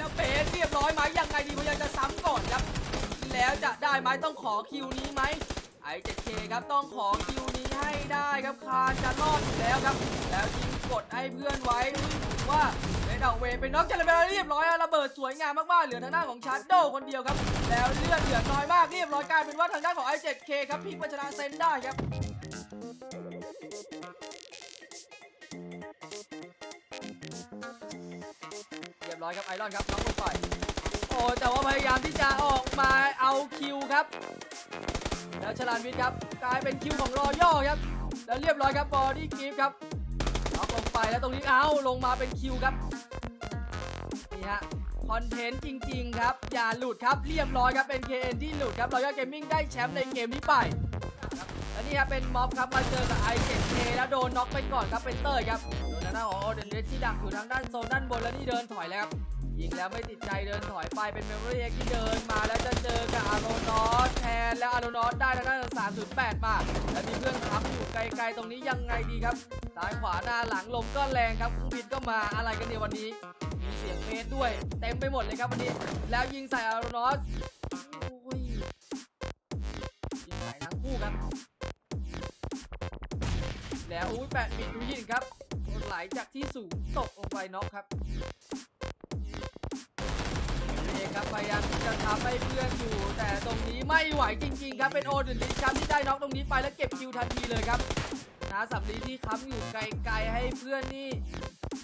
แล้วเบสเรียบร้อยไหมยังไงดีพยายามจะซ้ำก่อนครับ แล้วจะได้ไหมต้องขอคิวนี้ไหมไอเจ็ดเคครับต้องขอคิวนี้ให้ได้ครับคานจะรอดอยู่แล้วครับ แล้วยิงกดให้เพื่อนไว้ว่าเบสเอาเวเป็นน็อกเจลเบลเรียบร้อยระเบิดสวยงามมากๆเหลือทางด้านของชาร์โดคนเดียวครับ แล้วเลือดเหลือน้อยมากเรียบร้อยกลายเป็นว่าทางด้านของ i7k คครับพิกมาชนะเซนได้ครับ เรียบร้อยครับไอรอนครับน้องลงไปโอ้แต่ว่าพยายามที่จะออกมาเอาคิวครับ แล้วชลานวิทย์ครับกลายเป็นคิวของรอย่อครับ แล้วเรียบร้อยครับบอดี้กิฟครับน็อกลงไปแล้วตรงนี้เอาลงมาเป็นคิวครับนี่ฮะคอนเทนต์จริง ๆ ครับ อย่าหลุดครับเรียบร้อยครับเป็น KN ที่หลุดครับรอย่อเกมมิ่งได้แชมป์ในเกมนี้ไป ครับและนี่ครับเป็นม็อบครับมาเจอกับ i7k แล้วโดนน็อกไปก่อนครับเป็นเตอร์ครับโดนทางด้านของโอเดนเดสที่ดักอยู่ทางด้านโซนด้านบนแล้วนี่เดินถอยแล้วครับยิงแล้วไม่ติดใจเดินถอยไปเป็นเมมโมรี่เอ็กที่เดินมาแล้วจะเจอกับอารอนอสแทนแล้วอารอนอสได้ทางด้าน308มา แล้วมีเพื่อนทับอยู่ไกลๆตรงนี้ยังไงดีครับซ้ายขวาหน้าหลังลมก็แรงครับครื่องบินก็มาอะไรกันเนี่ยวันนี้มีเสียงเมสด้วย เต็มไปหมดเลยครับวันนี้ แล้วยิงใส่อารอนอสโอ้ย แล้วอุ้ยแปดบิดดูยินครับไหลจากที่สูงตกลงไปน็อกครับเองครับพยายามจะทำให้เพื่อนอยู่ แต่ตรงนี้ไม่ไหวจริง ๆ ครับเป็นโอดุลิสครับที่ได้น็อกตรงนี้ไปแล้วเก็บคิวทันทีเลยครับนะสับลีที่ค้ำอยู่ไกลๆให้เพื่อนนี่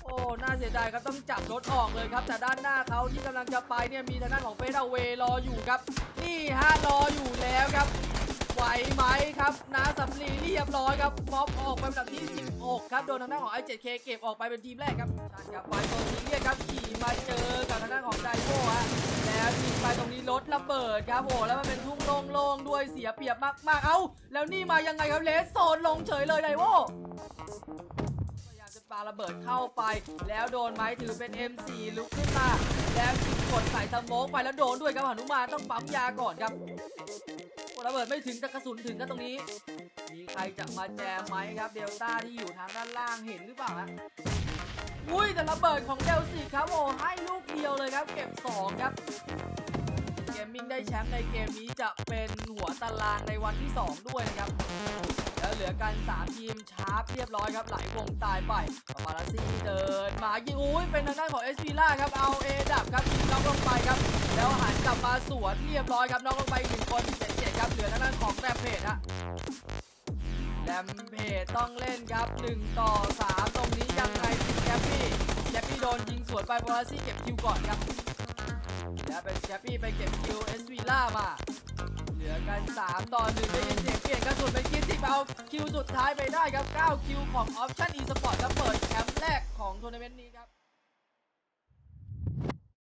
โอ้ น่าเสียดายครับ ต้องจับรถออกเลยครับ แต่ด้านหน้าเขาที่กำลังจะไปเนี่ย มีทางด้านของเฟสเอาเวรออยู่ครับ นี่ฮะรออยู่แล้ว ครับน้าสำลีเรียบร้อยครับม็อบออกไปลำดับที่ 16 ครับ โดนทางด้านของ i7k เคเก็บออกไปเป็นทีมแรกครับชันครับไปตรงนี้เรียกครับขี่มาเจอกับทางด้านของไดโวฮะแล้วยิงไปตรงนี้รถระเบิดครับโอ้แล้วมันเป็นทุ่งโล่งๆด้วยเสียเปรียบมากๆ เอ้า แล้วนี่มายังไงครับเลสโซนลงเฉยเลยไดโวพยายามจะปาระเบิดเข้าไป แล้วโดนไหมถือเป็น M4 ลุกขึ้นมาแล้วกดใส่สโมกไปแล้วโดนด้วยครับหนุมานต้องปั๊มยาก่อนครับ ระเบิดไม่ถึงแต่กระสุนถึงก็ตรงนี้ มีใครจะมาแจมไหมครับเดลต้าที่อยู่ทางด้านล่างเห็นหรือเปล่าฮะอุ้ยแต่ระเบิดของเดลซีครับโอ้ให้ลูกเดียวเลยครับ เก็บ 2 ครับเกมมิ่งได้แชมป์ในเกมนี้จะเป็นหัวตารางในวันที่ 2 ด้วยนะครับ แล้วเหลือกัน 3 ทีมชาร์ปเรียบร้อยครับไหลวงตายไปปาปาราซี่เดินมายิงอุ้ยเป็นทางด้านของเอสพีล่าครับเอาเอดับครับยิงน้องลงไปครับ แล้วหันกลับมาสวนเรียบร้อยครับน้องลงไปหนึ่งคนเจ็ดเจ็ด ครับเหลือทางด้านของแรมเพจฮะแรมเพจต้องเล่นครับ1ต่อ3ตรงนี้ยังไงแคปปี้แคปปี้โดนยิงสวนไปปาปาราซี่เก็บคิวก่อนครับแล้วเป็นแคปปี้ไปเก็บคิวเอสวีล่ามาเหลือกัน 3 ต่อ1ได้ยินเสียงเปลี่ยนกระสุนเป็นคิดที่เอาคิวสุดท้ายไปได้ครับ 9 คิวของ Option e-sport ครับเปิดแชมป์แรกของทัวร์นาเมนต์นี้ครับ